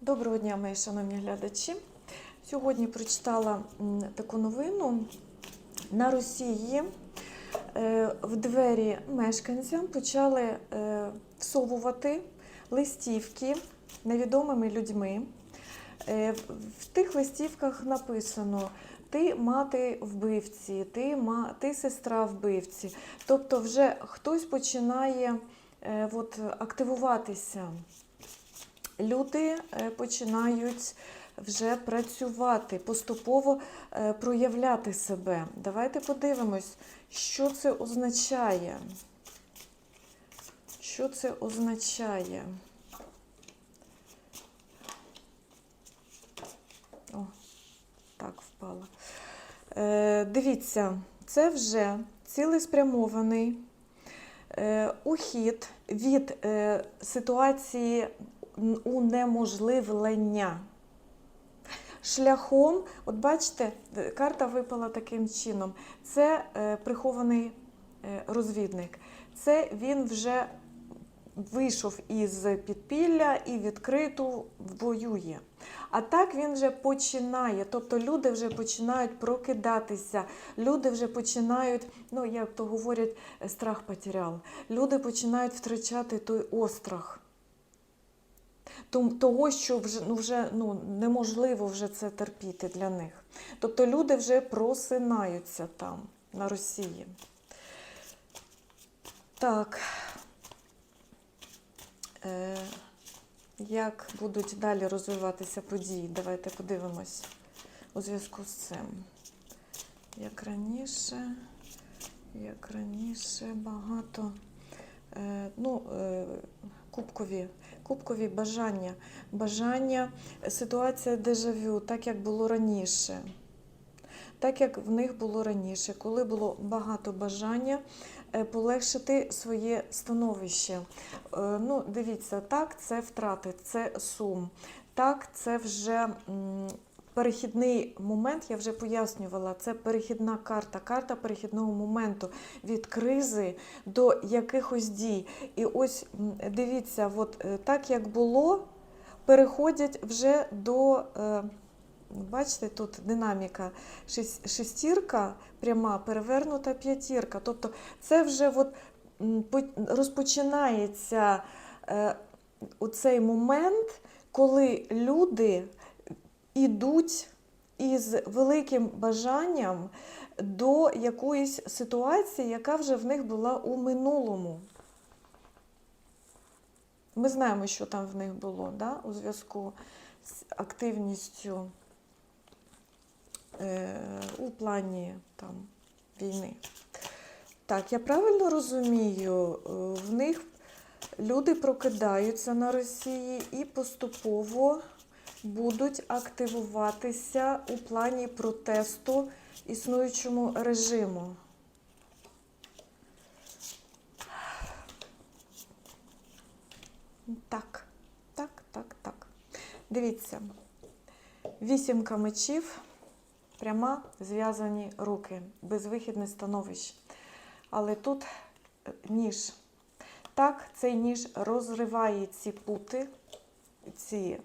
Доброго дня, мої шановні глядачі. Сьогодні прочитала таку новину. На Росії е, в двері мешканцям почали е, всовувати листівки невідомими людьми. Е, в- тих листівках написано: ти мати вбивці, ти, ма, ти сестра вбивці. Тобто, вже хтось починає от, активуватися люди е, починають вже працювати, поступово е, проявляти себе. Давайте подивимось, що це означає. Що це означає? О, так впало. Е, дивіться, це вже цілеспрямований е, ухід від е, ситуації унеможливлення. Шляхом, от бачите, е, карта випала таким чином. Це е, прихований е, розвідник. Це він вже вийшов із підпілля і відкрито воює. А так він вже починає. Тобто люди вже починають прокидатися, люди вже починають, ну як то говорять, е, страх потерял. Люди починають втрачати той острах. Того, що вже, ну, вже ну, неможливо вже це терпіти для них. Тобто люди вже просинаються там, на Росії. Так. Е, як будуть далі розвиватися події? Давайте подивимось у зв'язку з цим. Як раніше, як раніше, багато. Е, ну, е, кубкові, кубкові бажання. Бажання, ситуація дежавю, так як було раніше. Так як в них було раніше, коли було багато бажання е, полегшити своє становище. Е, Ну, дивіться, так, це втрати, це сум. Так, це вже перехідний момент, я вже пояснювала, це перехідна карта, карта перехідного моменту від кризи до якихось дій. І ось дивіться, от е, так як було, переходять вже до. е, Бачите, тут динаміка шестірка, пряма, перевернута п'ятірка. Тобто це вже от розпочинається е, у цей момент, коли люди йдуть із великим бажанням до якоїсь ситуації, яка вже в них була у минулому. Ми знаємо, що там в них було да? у зв'язку з активністю е, у плані там, війни. Так, я правильно розумію, е, в них люди прокидаються на Росії і поступово будуть активуватися у плані протесту існуючому режиму. Так, так, так, так. Дивіться, вісімка мечів, пряма зв'язані руки, безвихідне становище. Але тут е, ніж. Так, цей ніж розриває ці пути, ці,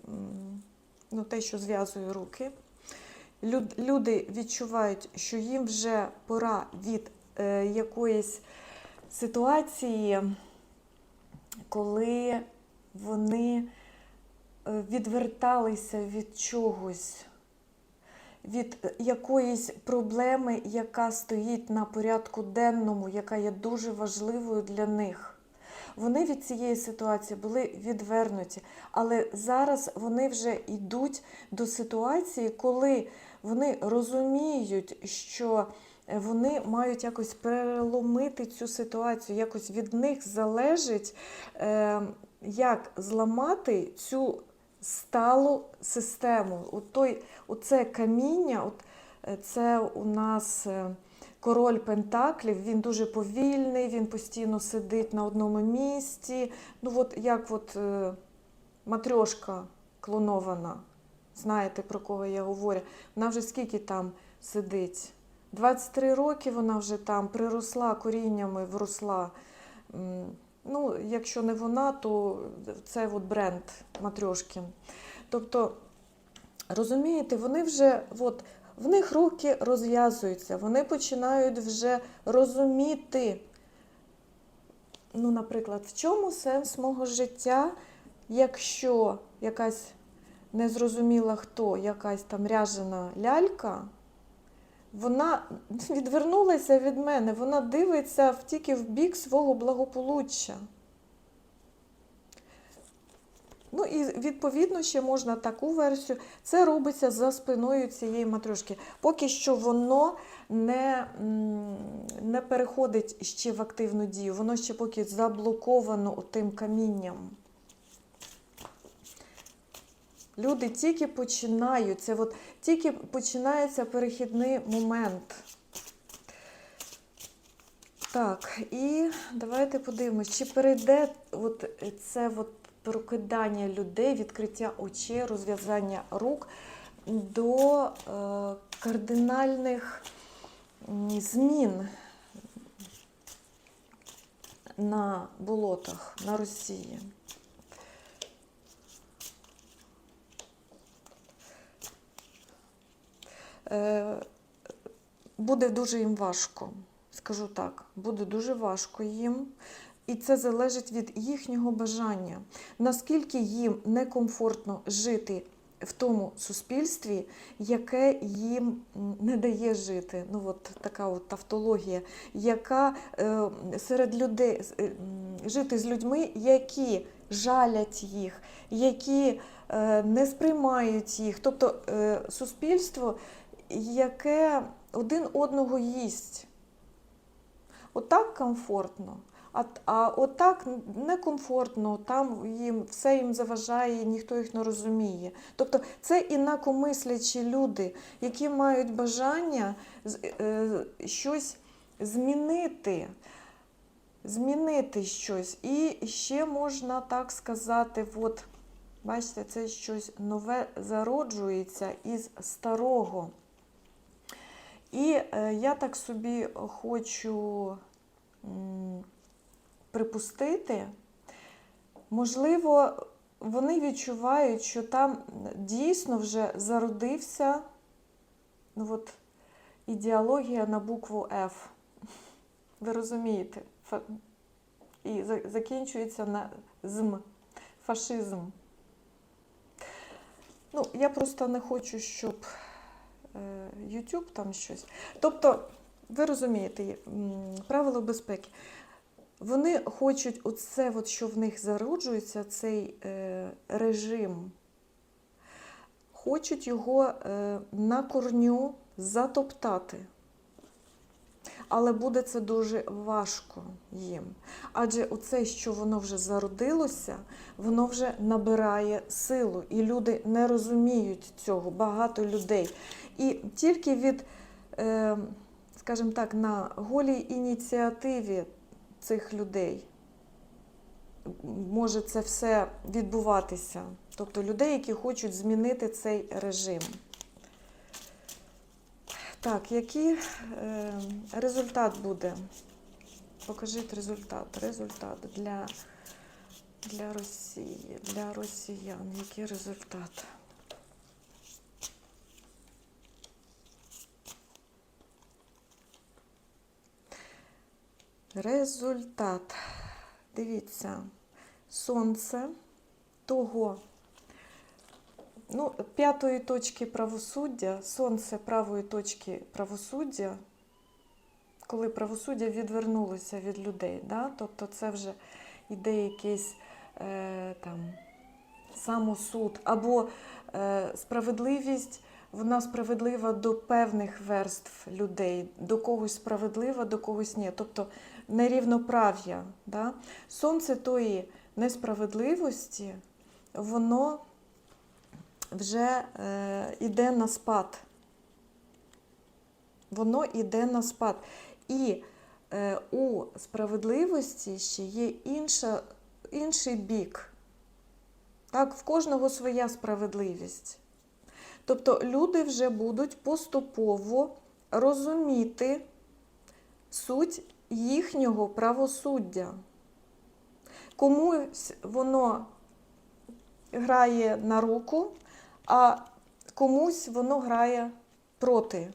ну, те, що зв'язує руки. Люд- Люди відчувають, що їм вже пора від е, якоїсь ситуації, коли вони е, відверталися від чогось, від е, якоїсь проблеми, яка стоїть на порядку денному, яка є дуже важливою для них. Вони від цієї ситуації були відвернуті, але зараз вони вже йдуть до ситуації, коли вони розуміють, що е, вони мають якось переломити цю ситуацію, якось від них залежить, е, як зламати цю сталу систему. От той, оце каміння, от е, це у нас. Король Пентаклів, він дуже повільний, він постійно сидить на одному місці. Ну, от як от е, матрьошка клонована. Знаєте, про кого я говорю? Вона вже скільки там сидить? 23 роки вона вже там приросла коріннями, вросла. Ну, якщо не вона, то це от бренд Матрьошкін. Тобто, розумієте, вони вже от, в них руки розв'язуються, вони починають вже розуміти, ну, наприклад, в чому сенс мого життя, якщо якась незрозуміла хто, якась там ряжена лялька, вона відвернулася від мене, вона дивиться тільки в бік свого благополуччя. Ну і відповідно ще можна таку версію. Це робиться за спиною цієї матрешки. Поки що воно не, не переходить ще в активну дію, воно ще поки заблоковано тим камінням. Люди тільки починають, це от тільки починається перехідний момент. Так, і давайте подивимось, чи перейде от це от прокидання людей, відкриття очей, розв'язання рук до е, кардинальних змін на болотах на Росії. Е, буде дуже їм важко. Скажу так, буде дуже важко їм, і це залежить від їхнього бажання. Наскільки їм некомфортно жити в тому суспільстві, яке їм не дає жити. Ну, от така от тавтологія, яка е, серед людей е, жити з людьми, які жалять їх, які е, не сприймають їх. Тобто е, суспільство, яке один одного їсть. Отак комфортно. А, а отак некомфортно, там їм все їм заважає, ніхто їх не розуміє. Тобто це інакомислячі люди, які мають бажання е, щось змінити, змінити щось. І ще можна так сказати, от, бачите, це щось нове зароджується із старого. І е, я так собі хочу припустити, можливо, вони відчувають, що там дійсно вже зародився ну, от, ідеологія на букву F. Ви розумієте? І закінчується на зм, фашизм. Ну, я просто не хочу, щоб е, YouTube там щось. Тобто, ви розумієте, м, правила безпеки. Вони хочуть оце, от, що в них зароджується, цей е, режим, хочуть його е, на корню затоптати. Але буде це дуже важко їм. Адже оце, що воно вже зародилося, воно вже набирає силу. І люди не розуміють цього, багато людей. І тільки від, е, скажімо так, на голій ініціативі цих людей може це все відбуватися. Тобто людей, які хочуть змінити цей режим. Так, який е, результат буде? Покажіть результат. Результат для, для Росії, для росіян. Який результат? Результат. Дивіться, сонце того, ну, п'ятої точки правосуддя, сонце правої точки правосуддя, коли правосуддя відвернулося від людей. Да? Тобто це вже іде якийсь е, там, самосуд, або е, справедливість, вона справедлива до певних верств людей, до когось справедлива, до когось ні. Тобто нерівноправ'я. Да? Сонце тої несправедливості, воно вже е, іде на спад. Воно іде на спад. І е, у справедливості ще є інша, інший бік. Так, в кожного своя справедливість. Тобто люди вже будуть поступово розуміти суть їхнього правосуддя. Комусь воно грає на руку, а комусь воно грає проти.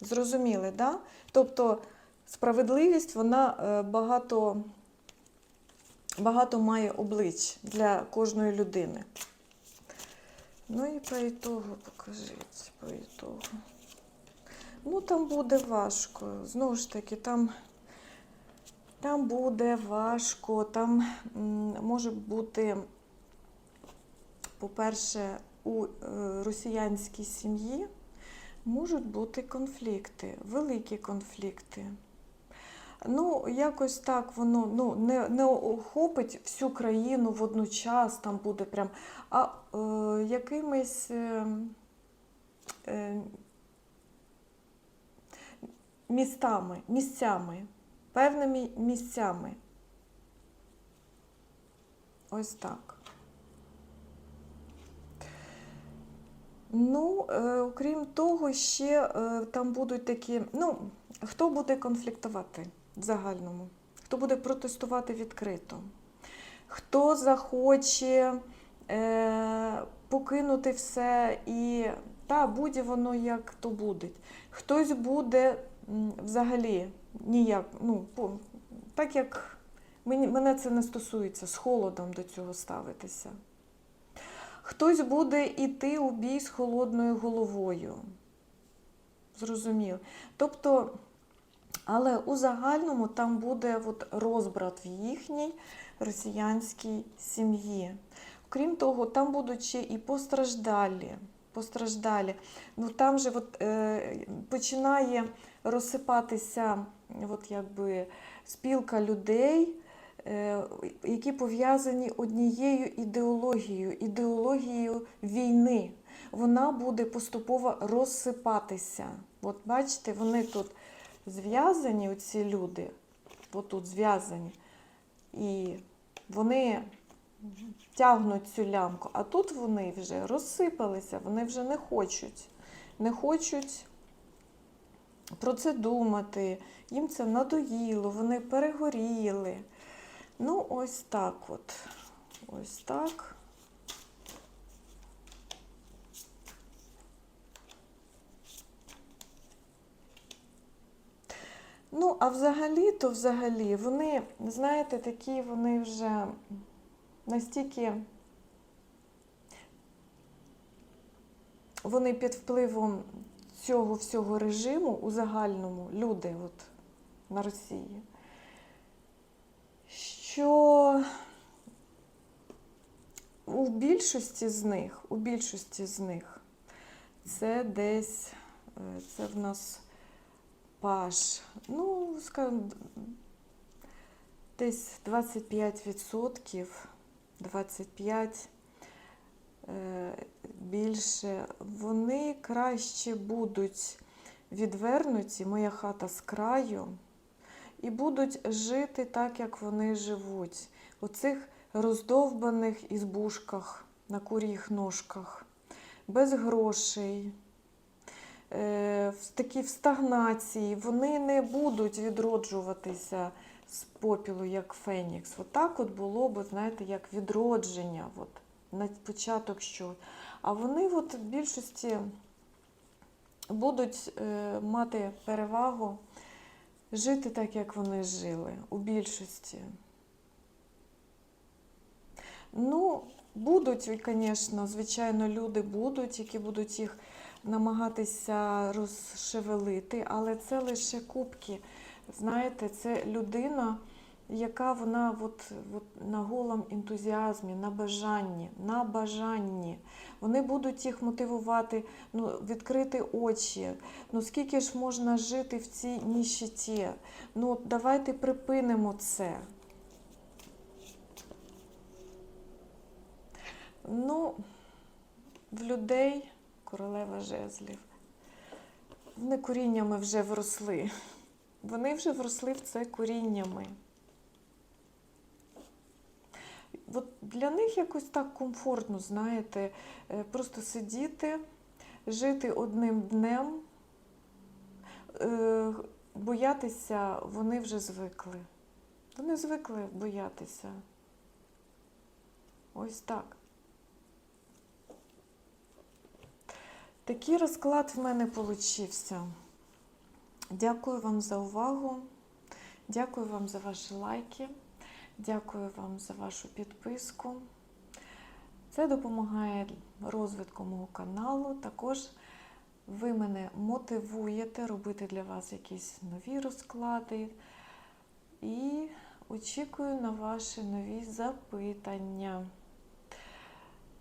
Зрозуміли, да? Тобто справедливість вона е, багато, багато має облич для кожної людини. Ну і по ітогу покажіть, по ітогу. Ну, там буде важко. Знову ж таки, там, там буде важко, там може бути, по-перше, у е, росіянській сім'ї можуть бути конфлікти, великі конфлікти. Ну, якось так воно ну, не, не охопить всю країну водночас, там буде прям, а е, якимись е, е, містами, місцями, певними місцями. Ось так. Ну, е, окрім того, ще е, там будуть такі. Ну, хто буде конфліктувати в загальному? Хто буде протестувати відкрито? Хто захоче е, покинути все і та буде воно як то буде. Хтось буде взагалі ніяк, ну, так як мене це не стосується, з холодом до цього ставитися. Хтось буде йти у бій з холодною головою. Зрозумів. Тобто, але у загальному там буде от розбрат в їхній росіянській сім'ї. Крім того, там будуть ще і постраждалі. постраждалі. Ну, там же от, е, починає розсипатися от, якби, спілка людей, е, які пов'язані однією ідеологією, ідеологією війни. Вона буде поступово розсипатися. От бачите, вони тут зв'язані, оці люди, отут зв'язані, і вони тягнуть цю лямку, а тут вони вже розсипалися, вони вже не хочуть, не хочуть про це думати, їм це надоїло, вони перегоріли. Ну, ось так от. Ось так. Ну, а взагалі, то взагалі, вони, знаєте, такі вони вже настільки вони під впливом цього всього режиму у загальному люди от, на Росії, що у більшості з них, у більшості з них це десь, е, це в нас паш, ну, скажімо, десь 25%, 25 е, більше, вони краще будуть відвернуті, моя хата з краю, і будуть жити так, як вони живуть. У цих роздовбаних ізбушках на кур'їх ножках, без грошей. Е, в такі в стагнації, вони не будуть відроджуватися з попілу, як Фенікс. Отак от було б, знаєте, як відродження, от, на початок що. А вони от в більшості будуть е, мати перевагу жити так, як вони жили, у більшості. Ну, будуть, звісно, звичайно, люди будуть, які будуть їх намагатися розшевелити, але це лише кубки. Знаєте, це людина, яка вона от, от на голому ентузіазмі, на бажанні, на бажанні. Вони будуть їх мотивувати, ну, відкрити очі. Ну скільки ж можна жити в цій ніщиті? Ну, давайте припинимо це. Ну, в людей королева жезлів. Вони коріннями вже вросли. Вони вже вросли в це коріннями. От для них якось так комфортно, знаєте, е, просто сидіти, жити одним днем, е, боятися вони вже звикли. Вони звикли боятися. Ось так. Такий розклад в мене получився. Дякую вам за увагу. Дякую вам за ваші лайки. Дякую вам за вашу підписку. Це допомагає розвитку мого каналу. Також ви мене мотивуєте робити для вас якісь нові розклади. І очікую на ваші нові запитання.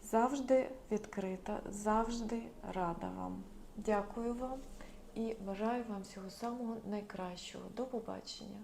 Завжди відкрита, завжди рада вам. Дякую вам і бажаю вам всього самого найкращого. До побачення!